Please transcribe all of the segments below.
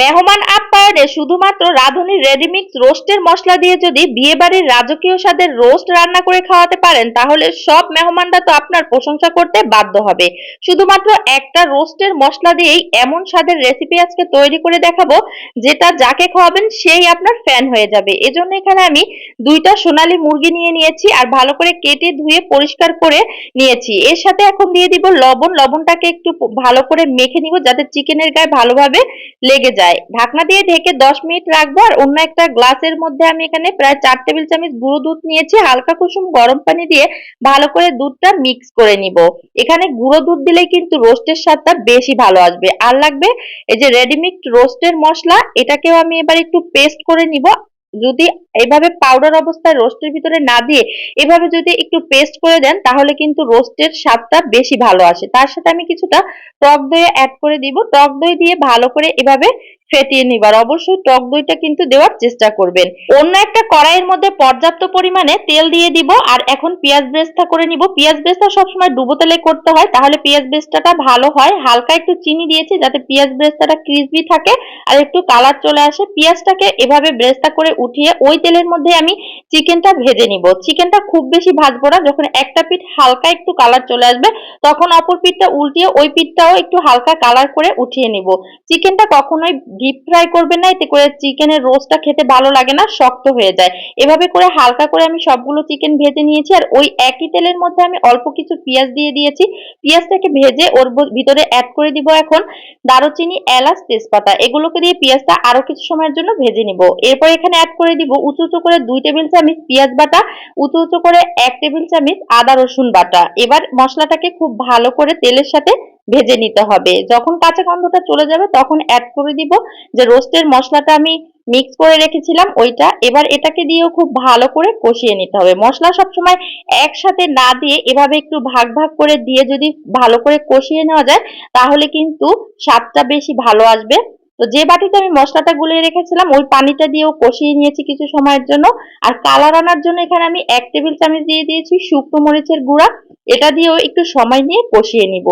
মেহমান আপ্যায়নে শুধুমাত্র রাঁধুনির রেডিমিক্স রোস্টের মশলা দিয়ে যদি বিয়েবাড়ির রাজকীয় স্বাদের রোস্ট রান্না করে খাওয়াতে পারেন, তাহলে সব মেহমানরা তো আপনার প্রশংসা করতে বাধ্য হবে। শুধুমাত্র একটা রোস্টের মশলা দিয়েই এমন স্বাদের রেসিপি আজকে তৈরি করে দেখাবো, যেটা যাকে খাওয়াবেন সেই আপনার ফ্যান হয়ে যাবে। এজন্য এখানে আমি দুইটা সোনালি মুরগি নিয়ে নিয়েছি আর ভালো করে কেটে ধুয়ে পরিষ্কার করে নিয়েছি। এর সাথে এখন দিয়ে দিব লবণ। লবণটাকে একটু ভালো করে মেখে নিব যাতে চিকেনের গায়ে ভালোভাবে লেগে যায়। ঢাকনা দিয়ে ঢেকে দশ মিনিট রাখব আর অন্য একটা গ্লাসের মধ্যে আমি এখানে প্রায় চার টেবিল চামচ গুঁড়ো দুধ নিয়েছি, হালকা কুসুম গরম পানি দিয়ে ভালো করে দুধটা মিক্স করে নিব। এখানে গুঁড়ো দুধ দিলেই কিন্তু রোস্টের স্বাদটা বেশি ভালো আসবে। আর লাগবে এই যে রেডিমিক্স রোস্টের মশলা, এটাকেও আমি এবার একটু পেস্ট করে নিব। যদি এভাবে পাউডার অবস্থায় রোস্টের ভিতরে না দিয়ে এভাবে যদি একটু পেস্ট করে দেন, তাহলে কিন্তু রোস্টের স্বাদটা বেশি ভালো আসে। তার সাথে আমি কিছুটা টক দই অ্যাড করে দিব। টক দই দিয়ে ভালো করে এভাবে ফেটিয়ে নিবার। অবশ্যই টক দইটা কিন্তু দেওয়ার চেষ্টা করবেন। অন্য একটা কড়াইয়ের মধ্যে পর্যাপ্ত পরিমাণে তেল দিয়ে দিব আর এখন পেঁয়াজ বেরেস্তা করে নিব। পেঁয়াজ বেরেস্তা সবসময় ডুবো তেলে করতে হয়, তাহলে পেঁয়াজ বেরেস্তাটা ভালো হয়। হালকা একটু চিনি দিয়েছি যাতে পেঁয়াজ বেরেস্তাটা ক্রিসপি থাকে আর একটু কালার চলে আসে। পেঁয়াজটাকে এভাবে বেরেস্তা করে উঠিয়ে ওই তেলের মধ্যে আমি চিকেনটা ভেজে নিব। চিকেনটা খুব বেশি ভাজবো না, যখন একটা পিঠ হালকা একটু কালার চলে আসবে, তখন অপর পিঠটা উল্টিয়ে ওই পিঠটাও একটু হালকা কালার করে উঠিয়ে নিব। চিকেনটা কখনোই ডিপ ফ্রাই করবেন না, এতে করে চিকেনের রোস্টটা খেতে ভালো লাগে না, শক্ত হয়ে যায়। এভাবে করে হালকা করে আমি সবগুলো চিকেন ভেজে নিয়েছি, আর ওই একই তেলের মধ্যে আমি অল্প কিছু পেঁয়াজ দিয়ে দিয়েছি। পেঁয়াজটাকে ভেজে ওর ভিতরে অ্যাড করে দিব এখন দারুচিনি, এলাচ, তেজপাতা। এগুলোকে দিয়ে পেঁয়াজটা আরও কিছু সময়ের জন্য ভেজে নিব। এরপর এখানে অ্যাড করে দিব উঁচু উঁচু করে দুই টেবিল চামচ পেঁয়াজ বাটা, উঁচু উঁচু করে এক টেবিল চামচ আদা রসুন বাটা। এবার মশলাটাকে খুব ভালো করে তেলের সাথে ভেজে নিতে হবে। যখন কাঁচা গন্ধটা চলে যাবে, তখন অ্যাড করে দিব যে রোস্টের মশলাটা আমি মিক্স করে রেখেছিলাম, ওইটা। এবার এটাকে দিয়েও খুব ভালো করে কষিয়ে নিতে হবে। মশলা সবসময় একসাথে না দিয়ে এভাবে একটু ভাগ ভাগ করে দিয়ে যদি ভালো করে কষিয়ে নেওয়া যায়, তাহলে কিন্তু স্বাদটা বেশি ভালো আসবে। তো যে বাটিতে আমি মশলাটা গুলিয়ে রেখেছিলাম, ওই পানিটা দিয়েও কষিয়ে নিয়েছি কিছু সময়ের জন্য। আর কালার আনার জন্য এখানে আমি এক টেবিল চামচ দিয়ে দিয়েছি শুকনো মরিচের গুঁড়া। এটা দিয়েও একটু সময় নিয়ে কষিয়ে নিব।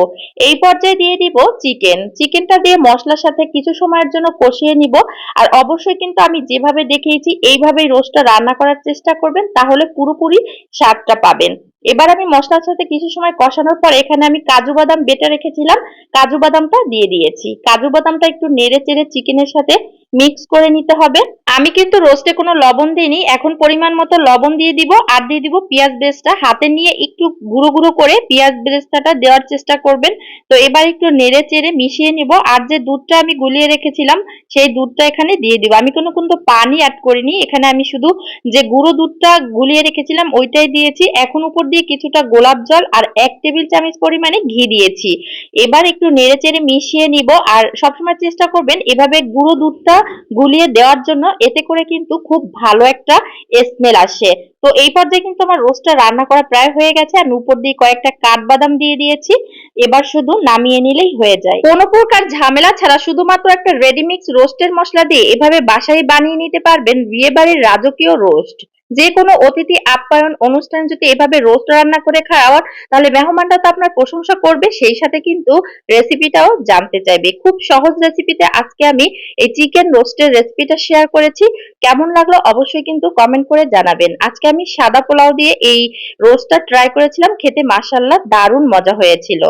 এই পর্যায়ে দিয়ে দিব চিকেন। চিকেনটা দিয়ে মশলার সাথে কিছু সময়ের জন্য কষিয়ে নিব। আর অবশ্যই কিন্তু আমি যেভাবে দেখিয়েছি, এইভাবেই রোস্টটা রান্না করার চেষ্টা করবেন, তাহলে পুরোপুরি স্বাদটা পাবেন। এবার আমি মশলার সাথে কিছু সময় কষানোর পর এখানে আমি কাজু বাদাম বেটে রেখেছিলাম। কাজু বাদামটা দিয়ে দিয়েছি। কাজু বাদামটা একটু নেড়ে চেড়ে চিকেনের সাথে মিক্স করে নিতে হবে। আমি কিন্তু রোস্টে কোনো লবণ দিইনি। এখন পরিমাণ মতো লবণ দিয়ে দিব আর দিয়ে দিব পেঁয়াজ বেরেস্তা। হাতে নিয়ে একটু গুঁড়ো গুঁড়ো করে পেঁয়াজ বেরেস্তাটা দেওয়ার চেষ্টা করবেন। তো এবার একটু নেড়ে চেড়ে মিশিয়ে নিব। আর যে দুধটা আমি গুলিয়ে রেখেছিলাম, সেই দুধটা এখানে দিয়ে দিব। আমি কোনো কিন্তু পানি অ্যাড করিনি। এখানে আমি শুধু যে গুঁড়ো দুধটা গুলিয়ে রেখেছিলাম, ওইটাই দিয়েছি। এখন উপর দিয়ে কিছুটা গোলাপ জল আর এক টেবিল চামচ পরিমাণে ঘি দিয়েছি। এবার একটু নেড়ে চেড়ে মিশিয়ে নিব। আর সবসময় চেষ্টা করবেন এভাবে গুঁড়ো দুধটা গুলিয়ে দেওয়ার জন্য এতে করে কিন্তু খুব ভালো একটা স্মেল আসে। তো এই পর্যায়ে কিন্তু আমার রোস্টটা রান্না করা প্রায় হয়ে গেছে আমি উপর দিয়ে কয়েকটা কাঠবাদাম দিয়ে দিয়েছি। এবার শুধু নামিয়ে নিলেই হয়ে যায়। কোনো প্রকার ঝামেলা ছাড়া শুধুমাত্র একটা রেডিমিক্স রোস্টের মশলা দিয়ে এভাবে বাসায় বানিয়ে নিতে পারবেন বিয়ে বাড়ির রাজকীয় রোস্ট যে কোনো অতিথি আপ্যায়ন অনুষ্ঠান যদি এভাবে রোস্ট রান্না করে খাওয়ার তাহলে মেহমানরা তো আপনার প্রশংসা করবে। সেই সাথে কিন্তু রেসিপিটাও জানতে চাইবে। খুব সহজ রেসিপিতে আজকে আমি এই চিকেন রোস্টের রেসিপিটা শেয়ার করেছি। কেমন লাগল অবশ্যই কিন্তু কমেন্ট করে জানাবেন। আজকে আমি সাদা পোলাও দিয়ে এই রোস্টটা ট্রাই করেছিলাম। খেতে মাসাল্লাহ দারুণ মজা হয়েছিল।